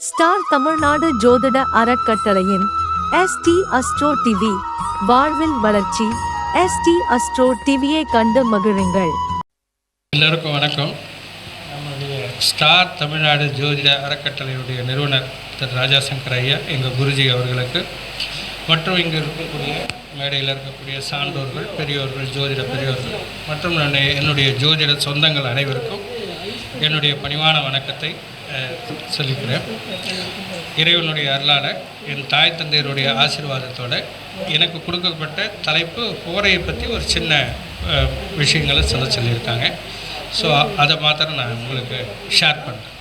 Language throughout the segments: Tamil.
ஸ்டார் தமிழ்நாடு ஜோதிட அறக்கட்டளையின் எஸ்டி அஸ்ட்ரோ டிவி வாழ்வில் வளர்ச்சி. எஸ்டி அஸ்ட்ரோ டிவியை கண்டு மகிழுங்கள். எல்லோருக்கும் வணக்கம். ஸ்டார் தமிழ்நாடு ஜோதிட அறக்கட்டளையுடைய நிறுவனர் திரு ராஜா சங்கர் ஐயா எங்கள் குருஜி அவர்களுக்கு மற்றும் இங்கே இருக்கக்கூடிய மேடையில் இருக்கக்கூடிய சான்றோர்கள் பெரியோர்கள் ஜோதிட பெரியோர்கள் மற்றும் என்னுடைய ஜோதிட சொந்தங்கள் அனைவருக்கும் என்னுடைய பணிவான வணக்கத்தை சொல்லிக்கிறேன். இறைவனுடைய அருளால் என் தாய் தந்தையருடைய ஆசீர்வாதத்தோடு எனக்கு கொடுக்கப்பட்ட தலைப்பு போரையை பற்றி ஒரு சின்ன விஷயங்களை சொல்ல சொல்லியிருக்காங்க. ஸோ அதை மாத்திரம் நான் உங்களுக்கு ஷேர் பண்ணுறேன்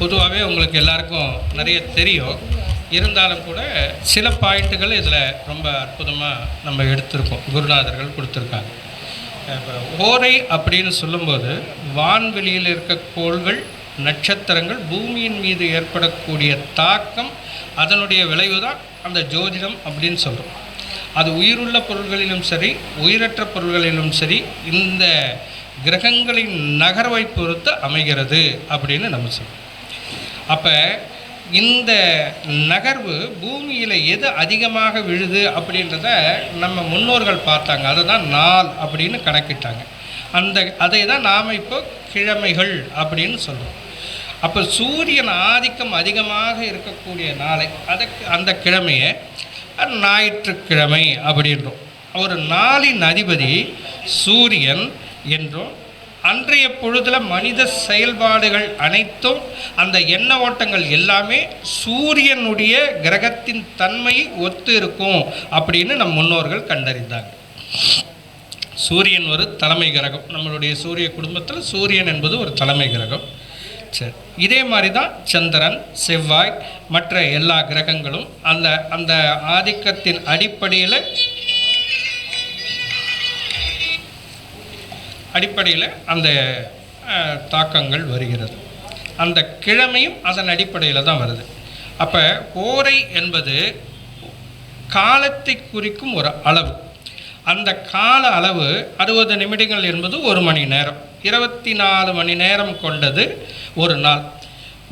பொதுவாகவே உங்களுக்கு எல்லாருக்கும் நிறைய தெரியும். இருந்தாலும் கூட சில பாயிண்ட்டுகள் இதில் ரொம்ப அற்புதமாக நம்ம எடுத்திருக்கோம். குருநாதர்கள் கொடுத்துருக்காங்க. இப்போ ஓரை அப்படின்னு சொல்லும்போது வான்வெளியில் இருக்க கோள்கள் நட்சத்திரங்கள் பூமியின் மீது ஏற்படக்கூடிய தாக்கம் அதனுடைய விளைவு தான் அந்த ஜோதிடம் அப்படின்னு சொல்கிறோம் அது உயிருள்ள பொருள்களிலும் சரி உயிரற்ற பொருள்களிலும் சரி இந்த கிரகங்களின் நகர்வை பொறுத்து அமைகிறது அப்படின்னு நம்ம சொல்கிறோம் அப்போ இந்த நகர்வு பூமியில் எது அதிகமாக விழுது அப்படின்றத நம்ம முன்னோர்கள் பார்த்தாங்க. அதை தான் நாள் அப்படின்னு கணக்கிட்டாங்க. அந்த அதை தான் நாம் இப்போ கிழமைகள் அப்படின்னு சொல்கிறோம் அப்போ சூரியன் ஆதிக்கம் அதிகமாக இருக்கக்கூடிய நாளை அதுக்கு அந்த கிழமையை ஞாயிற்றுக்கிழமை அப்படின்றோம். ஒரு நாளின் அதிபதி சூரியன் என்றும். அன்றைய பொழுதில் மனித செயல்பாடுகள் அனைத்தும் அந்த எண்ண ஓட்டங்கள் எல்லாமே சூரியனுடைய கிரகத்தின் தன்மையை ஒத்து இருக்கும் அப்படின்னு நம் முன்னோர்கள் கண்டறிந்தாங்க. சூரியன் ஒரு தலைமை கிரகம். நம்மளுடைய சூரிய குடும்பத்தில் சூரியன் என்பது ஒரு தலைமை கிரகம். சரி இதே மாதிரி தான் சந்திரன் செவ்வாய் மற்ற எல்லா கிரகங்களும் அந்த அந்த ஆதிக்கத்தின் அடிப்படையில் அடிப்படையில் அந்த தாக்கங்கள் வருகிறது. அந்த கிழமையும் அதன் அடிப்படையில் தான் வருது. அப்போ ஓரை என்பது காலத்தை குறிக்கும் ஒரு அளவு. அந்த கால அளவு அறுபது நிமிடங்கள் என்பது ஒரு மணி நேரம். இருபத்தி நாலு மணி நேரம் கொண்டது ஒரு நாள்.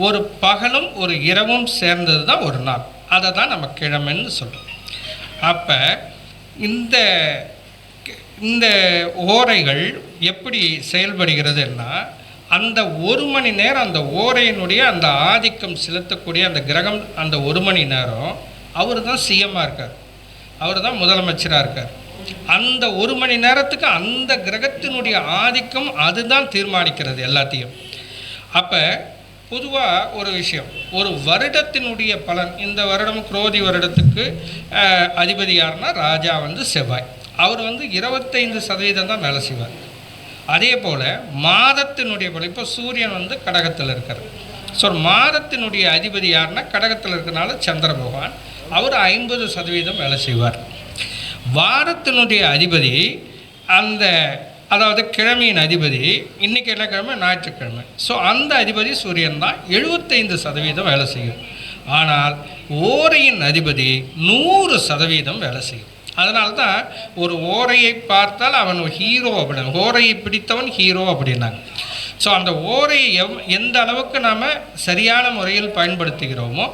ஒரு பகலும் ஒரு இரவும் சேர்ந்தது தான் ஒரு நாள். அதை தான் நம்ம கிழமைன்னு சொல்கிறோம் அப்போ இந்த இந்த ஓரைகள் எப்படி செயல்படுகிறதுன்னா அந்த ஒரு மணி நேரம் அந்த ஓரையினுடைய அந்த ஆதிக்கம் செலுத்தக்கூடிய அந்த கிரகம் அந்த ஒரு மணி நேரம் அவர் தான் சிஎம்மாக இருக்கார். அவர் தான் முதலமைச்சராக இருக்கார். அந்த ஒரு மணி நேரத்துக்கு அந்த கிரகத்தினுடைய ஆதிக்கம் அதுதான் தீர்மானிக்கிறது எல்லாத்தையும். அப்போ பொதுவாக ஒரு விஷயம் ஒரு வருடத்தினுடைய பலன் இந்த வருடம் குரோதி வருடத்துக்கு அஹ், அதிபதி யாருன்னா ராஜா வந்து செவ்வாய். அவர் வந்து இருபத்தைந்து சதவீதம் தான் வேலை செய்வார். அதே போல் மாதத்தினுடைய பலன் இப்போ சூரியன் வந்து கடகத்தில் இருக்கார். ஸோ மாதத்தினுடைய அதிபதி யாருன்னா கடகத்தில் இருக்கிறனால சந்திர பகவான் அவர் ஐம்பது சதவீதம் வேலை செய்வார். வாரத்தினுடைய அதிபதி அந்த அதாவது கிழமையின் அதிபதி இன்றைக்கி என்ன கிழமை? ஞாயிற்றுக்கிழமை. ஸோ அந்த அதிபதி சூரியன் தான் எழுபத்தைந்து சதவீதம் வேலை செய்யும். ஆனால் ஓரையின் அதிபதி நூறு சதவீதம் வேலை செய்யும். அதனால தான் ஒரு ஓரையை பார்த்தால் அவன் ஹீரோ அப்படின்னு ஓரையை பிடித்தவன் ஹீரோ அப்படின்னாங்க. ஸோ அந்த ஓரையை எவ் எந்த அளவுக்கு நாம் சரியான முறையில் பயன்படுத்துகிறோமோ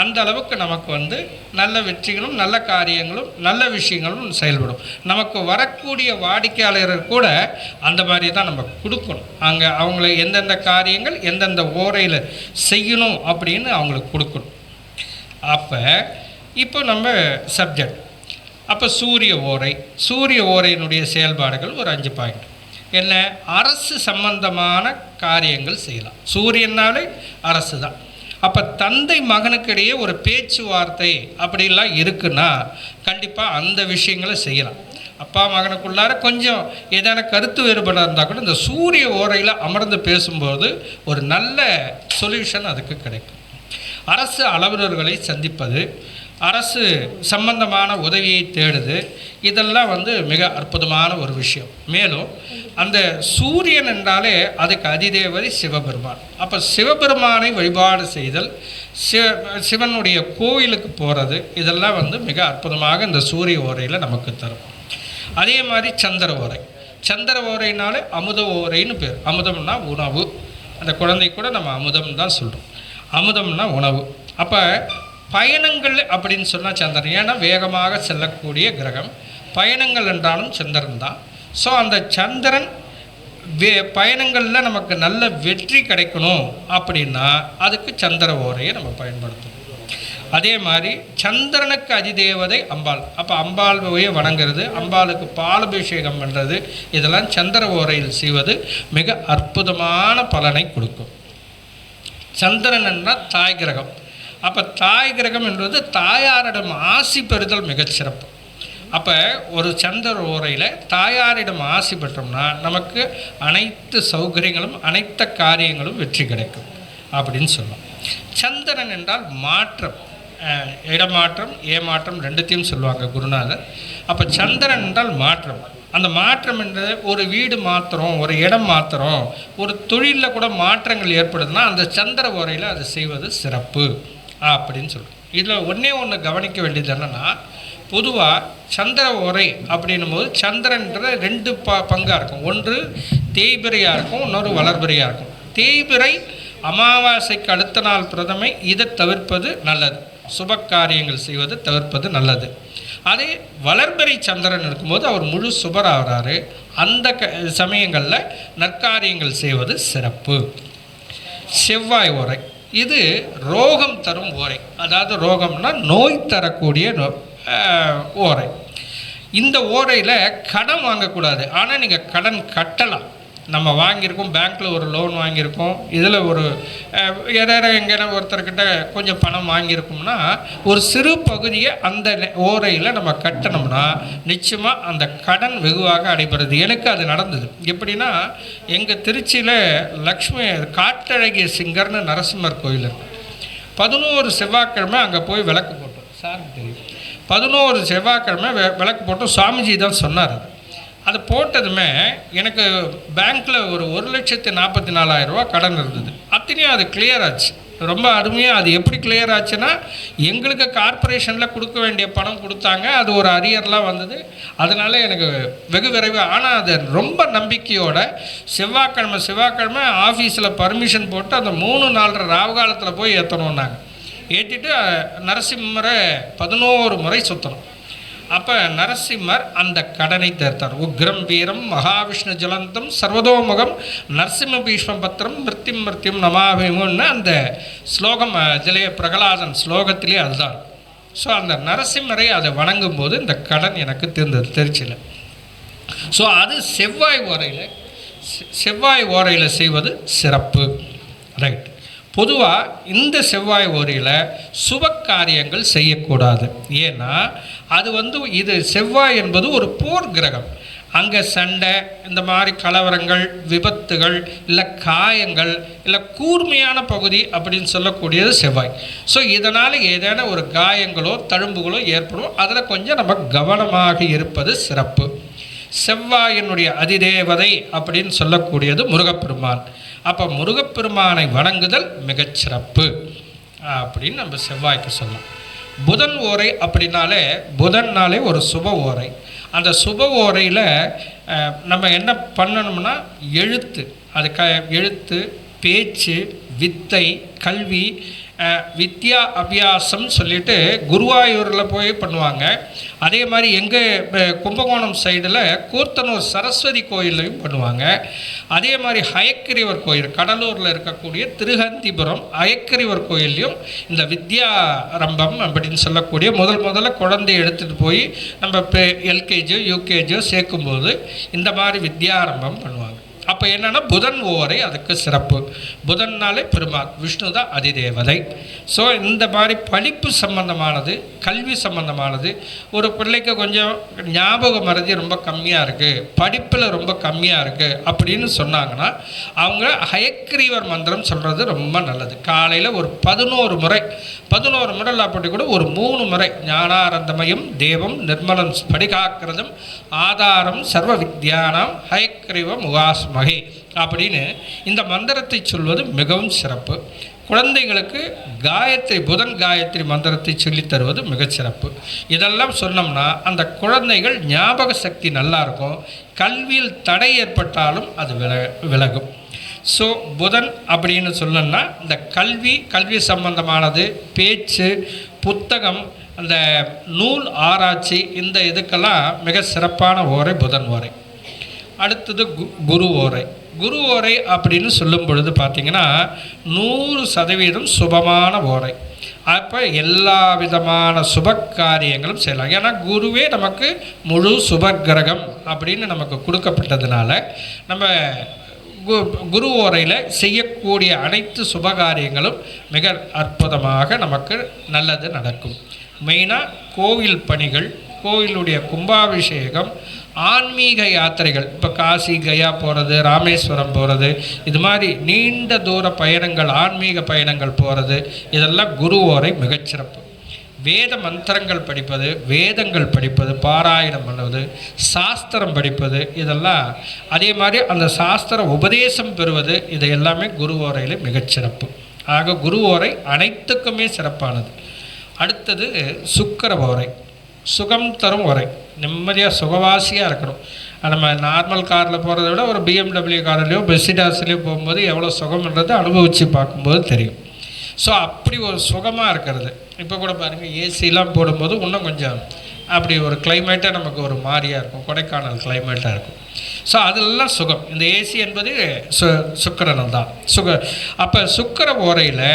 அந்த அளவுக்கு நமக்கு வந்து நல்ல வெற்றிகளும் நல்ல காரியங்களும் நல்ல விஷயங்களும் செயல்படும். நமக்கு வரக்கூடிய வாடிக்கையாளர்கள் கூட அந்த மாதிரி தான் நம்ம கொடுக்கணும். அங்கே அவங்கள எந்தெந்த காரியங்கள் எந்தெந்த ஓரையில் செய்யணும் அப்படின்னு அவங்களுக்கு கொடுக்கணும். அப்போ இப்போ நம்ம சப்ஜெக்ட் அப்போ சூரிய ஓரை சூரிய ஓரையினுடைய செயல்பாடுகள் ஒரு அஞ்சு பாயிண்ட் என்ன? அரசு சம்பந்தமான காரியங்கள் செய்யலாம். சூரியனாலே அரசு தான். அப்போ தந்தை மகனுக்கிடையே ஒரு பேச்சுவார்த்தை அப்படிலாம் இருக்குன்னா கண்டிப்பாக அந்த விஷயங்களை செய்யலாம். அப்பா மகனுக்குள்ளார கொஞ்சம் ஏதான கருத்து வேறுபாடாக இருந்தால் கூட இந்த சூரிய ஓரையில் அமர்ந்து பேசும்போது ஒரு நல்ல சொல்யூஷன் அதுக்கு கிடைக்கும். அரசு அலுவலர்களை சந்திப்பது அரசு சம்பந்தமான உதவியை தேடுது. இதெல்லாம் வந்து மிக அற்புதமான ஒரு விஷயம். மேலும் அந்த சூரியன் என்றாலே அதுக்கு அதிதேவதி சிவபெருமான். அப்போ சிவபெருமானை வழிபாடு செய்தல் சிவ சிவனுடைய கோயிலுக்கு போகிறது இதெல்லாம் வந்து மிக அற்புதமாக இந்த சூரிய ஓரையில் நமக்கு தரும். அதே மாதிரி சந்திர ஓரை. சந்திர ஓரைனாலே அமுத ஓரைன்னு பேர். அமுதம்னா உணவு. அந்த குழந்தை கூட நம்ம அமுதம் தான் சொல்கிறோம் அமுதம்னா உணவு. அப்போ பயணங்கள் அப்படின்னு சொன்னால் சந்திரன். ஏன்னா வேகமாக செல்லக்கூடிய கிரகம். பயணங்கள் என்றாலும் சந்திரன் தான். ஸோ அந்த சந்திரன் வே பயணங்களில் நமக்கு நல்ல வெற்றி கிடைக்கணும் அப்படின்னா அதுக்கு சந்திர ஓரையை நம்ம பயன்படுத்தணும். அதே மாதிரி சந்திரனுக்கு அதிதேவதை அம்பாள். அப்போ அம்பாள் போய் வணங்குறது அம்பாளுக்கு பாலபிஷேகம் பண்ணுறது இதெல்லாம் சந்திர ஓரையில் செய்வது மிக அற்புதமான பலனை கொடுக்கும். சந்திரன் என்றால் தாய் கிரகம். அப்போ தாய் கிரகம் என்பது தாயாரிடம் ஆசி பெறுதல் மிகச்சிறப்பு அப்போ ஒரு சந்திர ஓரையில் தாயாரிடம் ஆசி பெற்றோம்னா நமக்கு அனைத்து சௌகரியங்களும் அனைத்து காரியங்களும் வெற்றி கிடைக்கும் அப்படின்னு சொல்லலாம் சந்திரன் என்றால் மாற்றம். இடமாற்றம் ஏமாற்றம் ரெண்டுத்தையும் சொல்லுவாங்க குருநாதர். அப்போ சந்திரன் என்றால் மாற்றம். அந்த மாற்றம் என்றது ஒரு வீடு மாத்திரம் ஒரு இடம் மாத்திரம் ஒரு தொழிலில் கூட மாற்றங்கள் ஏற்படுதுன்னா அந்த சந்திர உரையில் அதை செய்வது சிறப்பு. அப்படின்னு சொல்கிறோம் இதில் ஒன்றே ஒன்று கவனிக்க வேண்டியது என்னென்னா பொதுவாக சந்திர உரை அப்படின்னும் போது சந்திரன்ற ரெண்டு ப பங்காக இருக்கும். ஒன்று தேய்பிரையாக இருக்கும் இன்னொரு வளர்பிரையாக இருக்கும். தேய்பிறை அமாவாசைக்கு அடுத்த நாள் பிரதமை இதை தவிர்ப்பது நல்லது. சுப காரியங்கள் செய்வது தவிர்ப்பது நல்லது. அதே வளர்பறை சந்திரன் இருக்கும்போது அவர் முழு சுபர் ஆகிறாரு அந்த க சமயங்களில் நற்காரியங்கள் செய்வது சிறப்பு. செவ்வாய் உரை இது ரோகம் தரும் ஓரை. அதாவது ரோகம்னா நோய் தரக்கூடிய நோ ஓரை. இந்த ஓரையில் கடன் வாங்கக்கூடாது. ஆனால் நீங்கள் கடன் கட்டலாம். நம்ம வாங்கியிருக்கோம் பேங்க்கில் ஒரு லோன் வாங்கியிருக்கோம். இதில் ஒரு யாராவது எங்கேனா ஒருத்தர்கிட்ட கொஞ்சம் பணம் வாங்கியிருக்கோம்னா ஒரு சிறு பகுதியை அந்த நெ- ஓரையில் நம்ம கட்டணும்னா நிச்சயமாக அந்த கடன் வெகுவாக அடைபடுது. எனக்கு அது நடந்தது. எப்படின்னா எங்கள் திருச்சியில் லக்ஷ்மி காட்டழகிய சிங்கர்னு நரசிம்மர் கோயில் பதினோரு செவ்வாய்க்கிழமை அங்கே போய் விளக்கு போட்டோம். சாருக்கு தெரியும். பதினோரு செவ்வாய்க்கிழமை வெ- விளக்கு போட்டோம். சுவாமிஜி தான் சொன்னார் அது போட்டதுமே எனக்கு பேங்க்கில் ஒரு ஒரு லட்சத்து நாற்பத்தி நாலாயிரம் ரூபாய் கடன் இருந்தது. அத்தனையும் அது கிளியர் ஆச்சு. ரொம்ப அருமையாக அது எப்படி கிளியர் ஆச்சுன்னா எங்களுக்கு கார்ப்பரேஷனில் கொடுக்க வேண்டிய பணம் கொடுத்தாங்க. அது ஒரு அரியர்லாம் வந்தது. அதனால் எனக்கு வெகு விரைவு ஆனால் அது ரொம்ப நம்பிக்கையோட செவ்வாய்க்கிழமை செவ்வாய்க்கிழமை ஆஃபீஸில் பர்மிஷன் போட்டு அந்த மூணு நாலரை ராவு காலத்தில் போய் ஏற்றணுன்னாங்க ஏற்றிட்டு நரசிம்மரை பதினோரு முறை சுற்றணும் அப்போ நரசிம்மர் அந்த கடனை தீர்த்தார். உக்ரம் வீரம் மகாவிஷ்ணு ஜலந்தம் சர்வதோமுகம் நரசிம்ம பீஷ்ம பத்திரம் மிருத்திம் மிருத்தியம் நமாபிமுன்னு அந்த ஸ்லோகம் இதிலே பிரகலாதன் ஸ்லோகத்திலே அதுதான். ஸோ அந்த நரசிம்மரை அதை வணங்கும் போது இந்த கடன் எனக்கு தீர்ந்தது திருச்சியில் ஸோ அது செவ்வாய் ஓரையில் செவ்வாய் ஓரையில் செய்வது சிறப்பு. ரைட். பொதுவாக இந்த செவ்வாய் ஓரியில் சுப காரியங்கள் செய்யக்கூடாது. ஏன்னா அது வந்து இது செவ்வாய் என்பது ஒரு போர் கிரகம். அங்கே சண்டை இந்த மாதிரி கலவரங்கள் விபத்துகள் இல்லை காயங்கள் இல்லை கூர்மையான பகுதி அப்படின்னு சொல்லக்கூடியது செவ்வாய். ஸோ இதனால் ஏதேனும் ஒரு காயங்களோ தழும்புகளோ ஏற்படும். அதில் கொஞ்சம் நம்ம கவனமாக இருப்பது சிறப்பு. செவ்வாயினுடைய அதிதேவதை அப்படின்னு சொல்லக்கூடியது முருகப்பெருமான். அப்போ முருகப்பெருமானை வணங்குதல் மிகச்சிறப்பு அப்படின்னு நம்ம செவ்வாய்க்கு சொல்லலாம் புதன் ஓரை அப்படின்னாலே புதன்னாலே ஒரு சுப ஓரை. அந்த சுப ஓரையில் நம்ம என்ன பண்ணணும்னா எழுத்து. அது க எழுத்து பேச்சு வித்தை கல்வி வித்யா அபியாசம் சொல்லிட்டு குருவாயூரில் போய் பண்ணுவாங்க. அதே மாதிரி எங்கள் கும்பகோணம் சைடில் கூர்த்தனூர் சரஸ்வதி கோயில்லையும் பண்ணுவாங்க. அதே மாதிரி ஹயக்கிரிவர் கோயில் கடலூரில் இருக்கக்கூடிய திருஹந்திபுரம் ஹயக்கிரிவர் கோயிலையும் இந்த வித்யாரம்பம் அப்படின்னு சொல்லக்கூடிய முதல் முதல்ல குழந்தைய எடுத்துகிட்டு போய் நம்ம இப்போ எல்கேஜியோ யூகேஜியோ சேர்க்கும்போது இந்த மாதிரி வித்யாரம்பம் பண்ணுவாங்க. அப்போ என்னென்னா புதன் ஓரை அதுக்கு சிறப்பு. புதன்னாலே பெருமாள் விஷ்ணு தான் அதிதேவதை. ஸோ இந்த மாதிரி படிப்பு சம்பந்தமானது கல்வி சம்பந்தமானது ஒரு பிள்ளைக்கு கொஞ்சம் ஞாபக மறதி ரொம்ப கம்மியாக இருக்குது படிப்பில் ரொம்ப கம்மியாக இருக்குது அப்படின்னு சொன்னாங்கன்னா அவங்க ஹயக்ரீவர் மந்திரம் சொல்கிறது ரொம்ப நல்லது. காலையில் ஒரு பதினோரு முறை பதினோரு முறை அப்படி கூட ஒரு மூணு முறை ஞானானந்தமயம் தேவம் நிர்மலம் ஸ்படிகாக்கிரதம் ஆதாரம் சர்வ வித்யானாம் ஹயக்ரீவ முகாஸ்மகே அப்படின்னு இந்த மந்திரத்தை சொல்வது மிகவும் சிறப்பு. குழந்தைகளுக்கு காயத்ரி புதன் காயத்ரி மந்திரத்தை சொல்லித் தருவது மிகச் சிறப்பு. இதெல்லாம் சொன்னோம்னா அந்த குழந்தைகள் ஞாபக சக்தி நல்லாயிருக்கும் கல்வியில் தடை ஏற்பட்டாலும் அது வில விலகும். ஸோ புதன் அப்படின்னு சொல்லணும்னா இந்த கல்வி கல்வி சம்பந்தமானது பேச்சு புத்தகம் அந்த நூல் ஆராய்ச்சி இந்த இதுக்கெல்லாம் மிக சிறப்பான ஓரை புதன் ஓரை. அடுத்தது கு குரு ஓரை. குரு ஓரை அப்படின்னு சொல்லும் பொழுது பார்த்தீங்கன்னா நூறு சதவீதம் சுபமான ஓரை. அப்போ எல்லா விதமான சுப காரியங்களும் செய்யலாம். ஏன்னா குருவே நமக்கு முழு சுப கிரகம் அப்படின்னு நமக்கு கொடுக்கப்பட்டதுனால நம்ம கு குரு ஓரையில் செய்யக்கூடிய அனைத்து சுபகாரியங்களும் மிக அற்புதமாக நமக்கு நல்லது நடக்கும். மெயினாக கோவில் பணிகள் கோவிலுடைய கும்பாபிஷேகம் ஆன்மீக யாத்திரைகள் இப்போ காசி கயா போகிறது ராமேஸ்வரம் போகிறது இது மாதிரி நீண்ட தூர பயணங்கள் ஆன்மீக பயணங்கள் போகிறது இதெல்லாம் குரு மிகச்சிறப்பு. வேத மந்திரங்கள் படிப்பது வேதங்கள் படிப்பது பாராயணம் பண்ணுவது சாஸ்திரம் படிப்பது இதெல்லாம் அதே மாதிரி அந்த சாஸ்திர உபதேசம் பெறுவது இது எல்லாமே குரு ஓரையில் மிகச்சிறப்பு. ஆக குரு ஓரை அனைத்துக்குமே சிறப்பானது. அடுத்தது சுக்கர ஓரை. சுகம் தரும் உரை நிம்மதியாக சுகவாசியாக இருக்கணும். நம்ம நார்மல் காரில் போகிறத விட ஒரு பிஎம்டபிள்யூ கார்லையோ பெஸ்ஸிடாஸ்லேயோ போகும்போது எவ்வளோ சுகம்ன்றது அனுபவித்து பார்க்கும்போது தெரியும். ஸோ அப்படி ஒரு சுகமாக இருக்கிறது. இப்போ கூட பாருங்கள் ஏசிலாம் போடும்போது இன்னும் கொஞ்சம் அப்படி ஒரு கிளைமேட்டாக நமக்கு ஒரு மாதிரியாக இருக்கும். கொடைக்கானல் கிளைமேட்டாக இருக்கும். ஸோ அதெல்லாம் சுகம். இந்த ஏசி என்பது சு சுக்கரனம் தான். சுக அப்போ சுக்கர ஓரையில்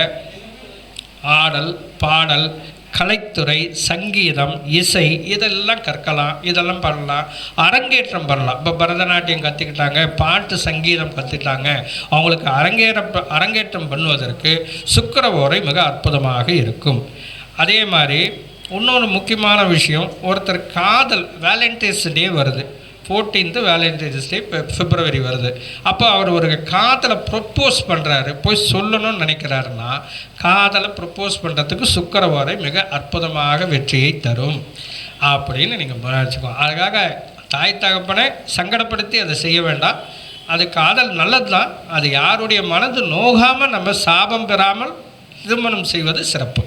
ஆடல் பாடல் கலைத்துறை சங்கீதம் இசை இதெல்லாம் கற்கலாம் இதெல்லாம் பண்ணலாம். அரங்கேற்றம் பண்ணலாம். இப்போ பரதநாட்டியம் கற்றுக்கிட்டாங்க பாட்டு சங்கீதம் கற்றுக்கிட்டாங்க அவங்களுக்கு அரங்கேற அரங்கேற்றம் பண்ணுவதற்கு சுக்கர ஓரை மிக அற்புதமாக இருக்கும். அதே மாதிரி இன்னொரு முக்கியமான விஷயம் ஒருத்தர் காதல் வேலண்டைன்ஸ் டே வருது. ஃபோர்டீன்த்து வேலண்டைன்ஸ் டே இப்போ பிப்ரவரி வருது. அப்போ அவர் ஒரு காதலை ப்ரொப்போஸ் பண்ணுறாரு போய் சொல்லணும்னு நினைக்கிறாருன்னா காதலை ப்ரொப்போஸ் பண்ணுறதுக்கு சுக்கரவாரை மிக அற்புதமாக வெற்றியை தரும். அப்படின்னு நீங்கள் வச்சுக்கோ அதுக்காக தாய் தகப்பனை சங்கடப்படுத்தி அதை செய்ய வேண்டாம். அது காதல் நல்லது தான் அது யாருடைய மனது நோகாமல் நம்ம சாபம் பெறாமல் திருமணம் செய்வது சிறப்பு.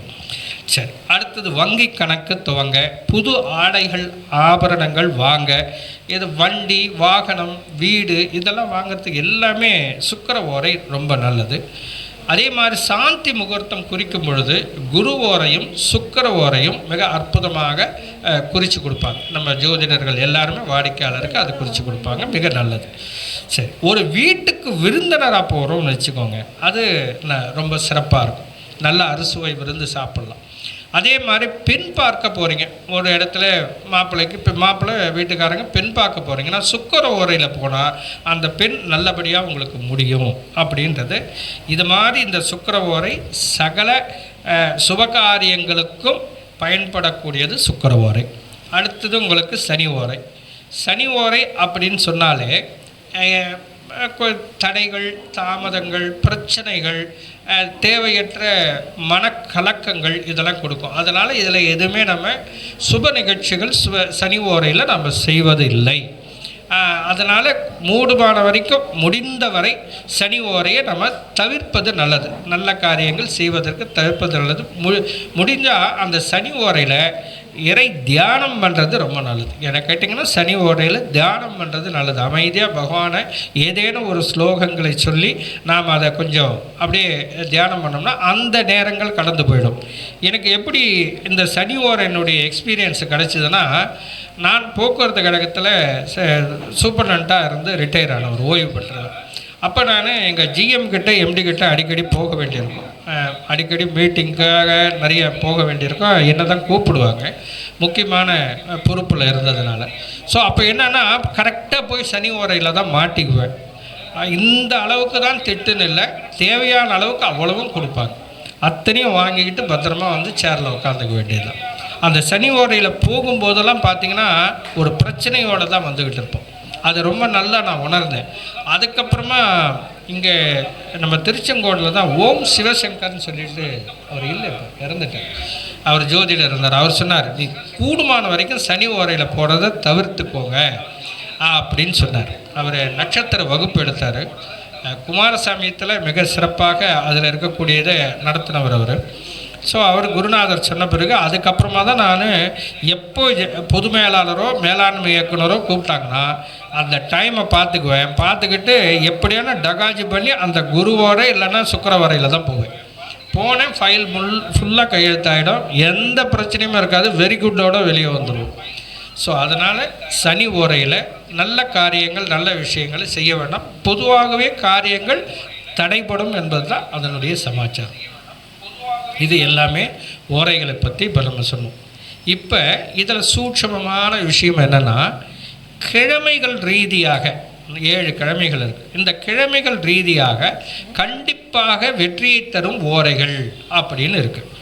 சரி. அடுத்தது வங்கி கணக்கு துவங்க புது ஆடைகள் ஆபரணங்கள் வாங்க இது வண்டி வாகனம் வீடு இதெல்லாம் வாங்கிறதுக்கு எல்லாமே சுக்கர ஓரை ரொம்ப நல்லது. அதே மாதிரி சாந்தி முகூர்த்தம் குறிக்கும் பொழுது குரு ஓரையும் சுக்கர ஓரையும் மிக அற்புதமாக குறித்து கொடுப்பாங்க. நம்ம ஜோதிடர்கள் எல்லாருமே வாடிக்கையாளருக்கு அது குறித்து கொடுப்பாங்க மிக நல்லது. சரி ஒரு வீட்டுக்கு விருந்தினராக போகிறோம்னு வச்சுக்கோங்க அது ந- ரொம்ப சிறப்பாக இருக்கும். நல்ல அறுசுவை விருந்து சாப்பிட்லாம். அதே மாதிரி பெண் பார்க்க போகிறீங்க ஒரு இடத்துல மாப்பிள்ளைக்கு இப்போ மாப்பிள்ளை வீட்டுக்காரங்க பெண் பார்க்க போகிறீங்கன்னா சுக்கர ஓரையில் போனால் அந்த பெண் நல்லபடியாக உங்களுக்கு முடியும் அப்படின்றது. இது மாதிரி இந்த சுக்கர ஓரை சகல சுபகாரியங்களுக்கும் பயன்படக்கூடியது சுக்கர ஓரை. அடுத்தது உங்களுக்கு சனி ஓரை. சனி ஓரை அப்படின்னு சொன்னாலே தடைகள் தாமதங்கள் பிரச்சனைகள் தேவையற்ற மனக்கலக்கங்கள் இதெல்லாம் கொடுக்கும். அதனால் இதில் எதுவுமே நம்ம சுப நிகழ்ச்சிகள் சுப சனி ஓரையில் நம்ம செய்வது இல்லை அதனால் மூடுமான வரைக்கும் முடிந்த வரை சனி ஓரையை நம்ம தவிர்ப்பது நல்லது. நல்ல காரியங்கள் செய்வதற்கு தவிர்ப்பது நல்லது. மு முடிஞ்சால் அந்த சனி ஓரையில் இறை தியானம் பண்ணுறது ரொம்ப நல்லது. என கேட்டிங்கன்னா சனி ஓரையில் தியானம் பண்ணுறது நல்லது. அமைதியாக பகவானை ஏதேனும் ஒரு ஸ்லோகங்களை சொல்லி நாம் அதை கொஞ்சம் அப்படியே தியானம் பண்ணோம்னா அந்த நேரங்கள் கடந்து போயிடும். எனக்கு எப்படி இந்த சனி ஓரையினுடைய எக்ஸ்பீரியன்ஸ் கிடச்சிதுன்னா நான் போக்குவரத்து கழகத்தில் சூப்பர்டண்ட்டாக இருந்து ரிட்டையர் ஆனவர் ஓய்வு பெற்றவர் அப்போ நான் எங்கள் ஜிஎம் கிட்ட எம்டி கிட்ட அடிக்கடி போக வேண்டியிருக்கும். அடிக்கடி மீட்டிங்க்காக நிறைய போக வேண்டியிருக்கும். என்ன தான் கூப்பிடுவாங்க. முக்கியமான பொறுப்பில் இருந்ததுனால. ஸோ அப்போ என்னென்னா கரெக்டாக போய் சனி ஓரையில் தான் மாட்டிக்குவேன். இந்த அளவுக்கு தான் திட்டுன்னு இல்லை. தேவையான அளவுக்கு அவ்வளவும் கொடுப்பாங்க. அத்தனையும் வாங்கிக்கிட்டு பத்திரமா வந்து சேரில் உட்காந்துக்க வேண்டியதுதான். அந்த சனி ஓரையில் போகும்போதெல்லாம் பார்த்திங்கன்னா ஒரு பிரச்சனையோடு தான் வந்துக்கிட்டு இருப்போம். அது ரொம்ப நல்லா நான் உணர்ந்தேன். அதுக்கப்புறமா இங்கே நம்ம திருச்செங்கோடில் தான் ஓம் சிவசங்கர்னு சொல்லிட்டு அவர் இல்லை இப்போ இறந்துட்டார் அவர் ஜோதியில் இருந்தார். அவர் சொன்னார் நீ கூடுமான வரைக்கும் சனி ஓரையில் போகிறத தவிர்த்துக்கோங்க. அப்படின்னு சொன்னார். அவர் நட்சத்திர வகுப்பு எடுத்தார். குமாரசாமியத்தில் மிக சிறப்பாக அதில் இருக்கக்கூடியதை நடத்தினவர் அவர். ஸோ அவர் குருநாதர் சொன்ன பிறகு அதுக்கப்புறமா தான் நான் எப்போ பொது மேலாளரோ மேலாண்மை இயக்குனரோ கூப்பிட்டாங்கன்னா அந்த டைமை பார்த்துக்குவேன். பார்த்துக்கிட்டு எப்படியான டகாஜி பண்ணி அந்த குருவோட இல்லைன்னா சுக்கரவரையில் தான் போவேன். போனேன் ஃபைல் முல் ஃபுல்லாக கையெழுத்தாயிடும். எந்த பிரச்சனையும் இருக்காது. வெரி குட்டோட வெளியே வந்துடும் ஸோ அதனால் சனி ஓரையில் நல்ல காரியங்கள் நல்ல விஷயங்களை செய்ய வேண்டாம். பொதுவாகவே காரியங்கள் தடைப்படும் என்பது தான் அதனுடைய சமாச்சாரம். இது எல்லாமே ஓரைகளை பற்றி இப்போ நம்ம சொன்னோம். இப்போ இதில் சூட்சமமான விஷயம் என்னென்னா கிழமைகள் ரீதியாக ஏழு கிழமைகள் இருக்குது இந்த கிழமைகள் ரீதியாக கண்டிப்பாக வெற்றியை தரும் ஓரைகள் அப்படின்னு இருக்குது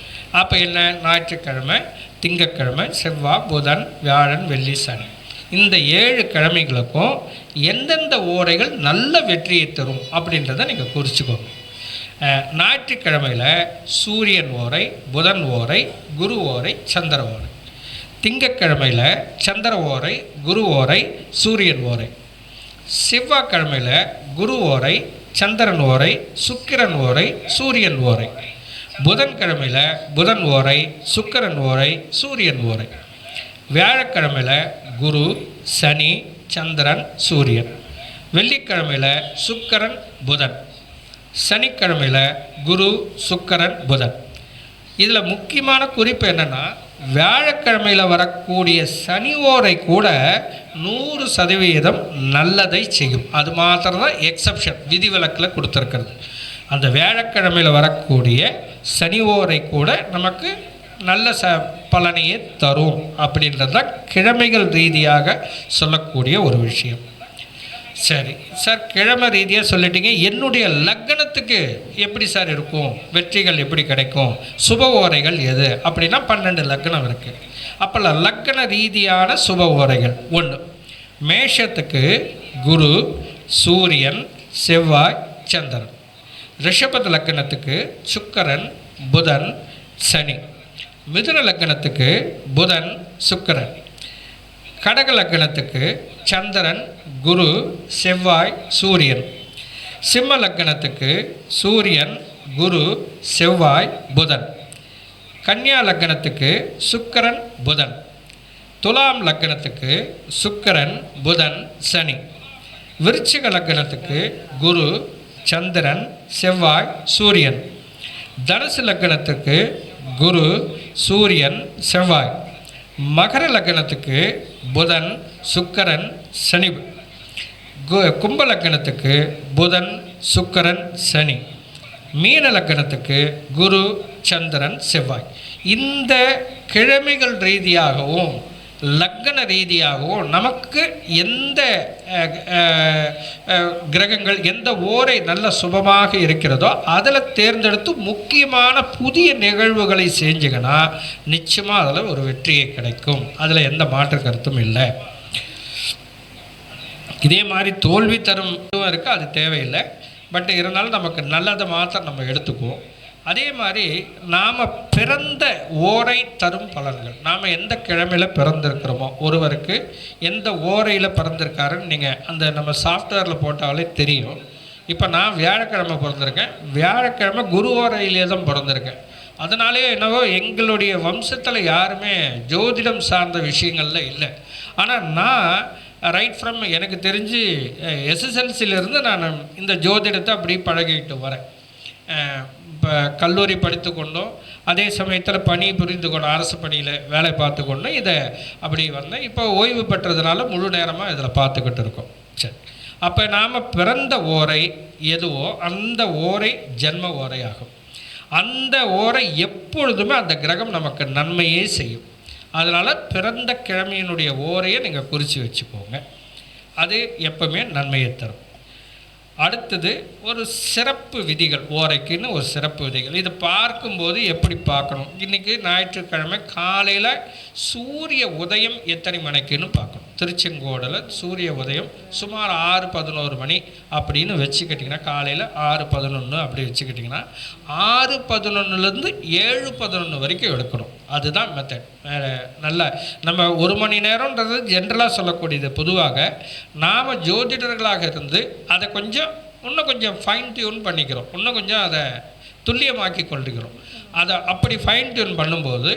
அப்போ என்ன? ஞாயிற்றுக்கிழமை திங்கட்கிழமை செவ்வாய் புதன் வியாழன் வெள்ளி சனி. இந்த ஏழு கிழமைகளுக்கும் எந்தெந்த ஓரைகள் நல்ல வெற்றியை தரும் அப்படின்றத நீங்கள் குறிச்சுக்கோங்க. ஞாயிற்றுக்கிழமையில் சூரியன் ஓரை புதன் ஓரை குரு ஓரை சந்திர ஓரை. திங்கட்கிழமையில் சந்திர ஓரை குரு ஓரை சூரியன் ஓரை. செவ்வாய்க்கிழமையில் குரு ஓரை சந்திரன் ஓரை சுக்கிரன் ஓரை சூரியன் ஓரை. புதன்கிழமையில் புதன் ஓரை சுக்கிரன் ஓரை சூரியன் ஓரை. வியாழக்கிழமையில் குரு சனி சந்திரன் சூரியன். வெள்ளிக்கிழமையில் சுக்கரன் புதன். சனிக்கிழமையில் குரு சுக்கரன் புதன். இதில் முக்கியமான குறிப்பு என்னென்னா வியாழக்கிழமையில் வரக்கூடிய சனி ஓரை கூட நூறு சதவீதம் நல்லதை செய்யும். அது மாத்திரம்தான் எக்ஸப்ஷன் விதிவிலக்கில் கொடுத்துருக்கிறது. அந்த வியாழக்கிழமையில் வரக்கூடிய சனி ஓரை கூட நமக்கு நல்ல ச பலனையே தரும் அப்படின்றது தான் கிழமைகள் ரீதியாக சொல்லக்கூடிய ஒரு விஷயம். சரி. சார் கிழமை ரீதியாக சொல்லிட்டீங்க. என்னுடைய லக்னத்துக்கு எப்படி சார் இருக்கும்? வெற்றிகள் எப்படி கிடைக்கும்? சுப ஓரைகள் எது? அப்படின்னா பன்னெண்டு லக்னம் இருக்குது அப்போ லக்ன ரீதியான சுப ஓரைகள் ஒன்று மேஷத்துக்கு குரு சூரியன் செவ்வாய் சந்திரன். ரிஷபத் லக்னத்துக்கு சுக்கரன் புதன் சனி. மிதுன லக்னத்துக்கு புதன் சுக்கரன். கடக லக்கணத்துக்கு சந்திரன் குரு செவ்வாய் சூரியன். சிம்ம லக்கணத்துக்கு சூரியன் குரு செவ்வாய் புதன். கன்னியா லக்கணத்துக்கு சுக்கரன் புதன். துலாம் லக்கணத்துக்கு சுக்கரன் புதன் சனி. விருச்சிக லக்கணத்துக்கு குரு சந்திரன் செவ்வாய் சூரியன். தனுசு லக்கணத்துக்கு குரு சூரியன் செவ்வாய். மகர லக்னத்துக்கு புதன் சுக்கரன் சனி. கு- கும்ப லக்னத்துக்கு புதன் சுக்கரன் சனி. மீன லக்னத்துக்கு குரு சந்திரன் செவ்வாய். இந்த கிழமைகள் ரீதியாகவும் லக்ன ரீதியாகவும் நமக்கு எந்த கிரகங்கள் எந்த ஓரை நல்ல சுபமாக இருக்கிறதோ அதில் தேர்ந்தெடுத்து முக்கியமான புதிய நிகழ்வுகளை செஞ்சுங்கன்னா நிச்சயமாக அதில் ஒரு வெற்றியை கிடைக்கும். அதில் எந்த மாற்று கருத்தும் இல்லை. இதே மாதிரி தோல்வி தரும் இருக்குது அது தேவையில்லை. பட் இருந்தாலும் நமக்கு நல்லதை மாத்திரம் நம்ம எடுத்துக்குவோம். அதே மாதிரி நாம் பிறந்த ஓரை தரும் பலன்கள். நாம் எந்த கிழமையில் பிறந்திருக்கிறோமோ ஒருவருக்கு எந்த ஓரையில் பிறந்திருக்காருன்னு நீங்கள் அந்த நம்ம சாஃப்ட்வேரில் போட்டாலே தெரியும். இப்போ நான் வியாழக்கிழமை பிறந்திருக்கேன். வியாழக்கிழமை குரு ஓரையிலே தான் பிறந்திருக்கேன். அதனாலே என்னவோ எங்களுடைய வம்சத்தில் யாருமே ஜோதிடம் சார்ந்த விஷயங்களில் இல்லை. ஆனால் நான் ரைட் ஃப்ரம் எனக்கு தெரிஞ்சு எஸ்எஸ்எல்சியிலேருந்து நான் இந்த ஜோதிடத்தை அப்படி பழகிட்டு வரேன். இப்போ கல்லூரி படித்து கொண்டும். அதே சமயத்தில் பணி புரிந்து கொண்டோம் அரசு பணியில் வேலை பார்த்து கொண்டும். இதை அப்படி வந்தேன் இப்போ ஓய்வு பெற்றதுனால முழு நேரமாக இதில் பார்த்துக்கிட்டு இருக்கோம். சரி. அப்போ நாம் பிறந்த ஓரை எதுவோ அந்த ஓரை ஜென்ம ஓரை ஆகும் அந்த ஓரை எப்பொழுதுமே அந்த கிரகம் நமக்கு நன்மையே செய்யும். அதனால் பிறந்த கிழமையினுடைய ஓரையை நீங்கள் குறித்து வச்சுக்கோங்க. அது எப்பவுமே நன்மையை தரும். அடுத்தது ஒரு சிறப்பு விதிகள் ஓரைக்குன்னு ஒரு சிறப்பு விதிகள். இது பார்க்கும்போது எப்படி பார்க்கணும்? இன்றைக்கி ஞாயிற்றுக்கிழமை காலையில் சூரிய உதயம் எத்தனை மணிக்குன்னு பார்க்கணும். திருச்செங்கோடில் சூரிய உதயம் சுமார் ஆறு பதினோரு மணி அப்படின்னு வச்சுக்கிட்டிங்கன்னா காலையில் ஆறு பதினொன்று அப்படி வச்சுக்கிட்டிங்கன்னா ஆறு பதினொன்றுலேருந்து ஏழு பதினொன்று வரைக்கும் எடுக்கணும். அதுதான் மெத்தட் நல்ல நம்ம ஒரு மணி நேரம்ன்றது ஜென்ரலாக சொல்லக்கூடியது. பொதுவாக நாம் ஜோதிடர்களாக இருந்து அதை கொஞ்சம் இன்னும் கொஞ்சம் ஃபைன் டியூன் பண்ணிக்கிறோம். இன்னும் கொஞ்சம் அதை துல்லியமாக்கி கொள்கிறோம். அதை அப்படி ஃபைன் டியூன் பண்ணும்போது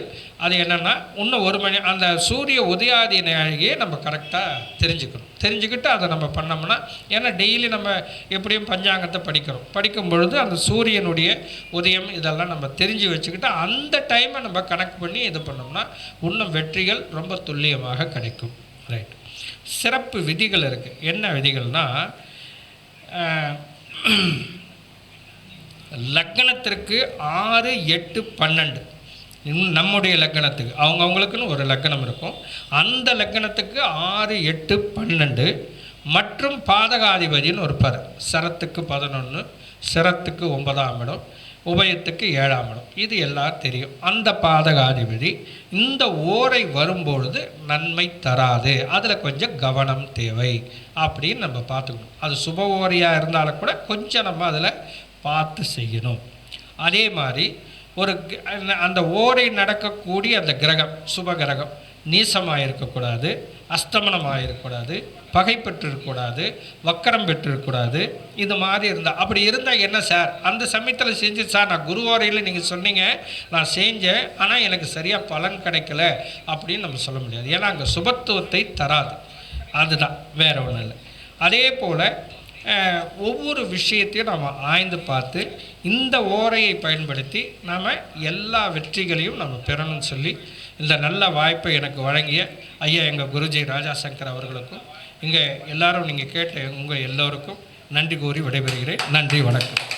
அது என்னென்னா இன்னும் ஒரு மணி அந்த சூரிய உதயாதி நாழிகையை நம்ம கரெக்டாக தெரிஞ்சுக்கணும். தெரிஞ்சுக்கிட்டு அதை நம்ம பண்ணோம்னா ஏன்னா டெய்லி நம்ம எப்படியும் பஞ்சாங்கத்தை படிக்கிறோம். படிக்கும் பொழுது அந்த சூரியனுடைய உதயம் இதெல்லாம் நம்ம தெரிஞ்சு வச்சுக்கிட்டு அந்த டைமை நம்ம கணக்கு பண்ணி இது பண்ணோம்னா இன்னும் வெற்றிகள் ரொம்ப துல்லியமாக கிடைக்கும். ரைட் சிறப்பு விதிகள் இருக்குது என்ன விதிகள்னால் லக்கணத்திற்கு ஆறு எட்டு பன்னெண்டு. இன்னும் நம்முடைய லக்கணத்துக்கு. அவங்கவுங்களுக்குன்னு ஒரு லக்கணம் இருக்கும். அந்த லக்கணத்துக்கு ஆறு எட்டு பன்னெண்டு. மற்றும் பாதகாதிபதினு ஒரு பர் சரத்துக்கு பதினொன்று சிரத்துக்கு ஒன்பதாம் இடம் உபயத்துக்கு ஏழாம் இடம். இது எல்லாம் தெரியும். அந்த பாதகாதிபதி இந்த ஓரை வரும்பொழுது நன்மை தராது. அதில் கொஞ்சம் கவனம் தேவை. அப்படின்னு நம்ம பார்த்துக்கணும். அது சுப ஓரையாக இருந்தாலும் கூட கொஞ்சம் நம்ம அதில் பார்த்து செய்யணும். அதே மாதிரி ஒரு அந்த- அந்த ஓரை நடக்கக்கூடிய அந்த கிரகம் சுப கிரகம் நீசமாக இருக்கக்கூடாது அஸ்தமனமாக இருக்கக்கூடாது பகை பெற்றிருக்கக்கூடாது வக்கரம் பெற்றிருக்கக்கூடாது இது மாதிரி இருந்தால் அப்படி இருந்தால் என்ன சார்? அந்த சமயத்தில் செஞ்சு சார் நான் குருவாரையில் நீங்கள் சொன்னீங்க நான் செஞ்சேன் ஆனால் எனக்கு சரியாக பலன் கிடைக்கல அப்படின்னு நம்ம சொல்ல முடியாது. ஏன்னா அங்கே சுபத்துவத்தை தராது. அதுதான் வேற ஒன்றும் இல்லை. அதே போல் ஒவ்வொரு விஷயத்தையும் நாம் ஆய்ந்து பார்த்து இந்த ஓரையை பயன்படுத்தி நாம் எல்லா வெற்றிகளையும் நம்ம பெறணும்னு சொல்லி இந்த நல்ல வாய்ப்பை எனக்கு வழங்கிய ஐயா எங்கள் குருஜி ராஜா சங்கர் அவர்களுக்கும் இங்கே எல்லாரும் நீங்கள் கேட்ட உங்கள் எல்லோருக்கும் நன்றி கூறி விடைபெறுகிறேன். நன்றி வணக்கம்.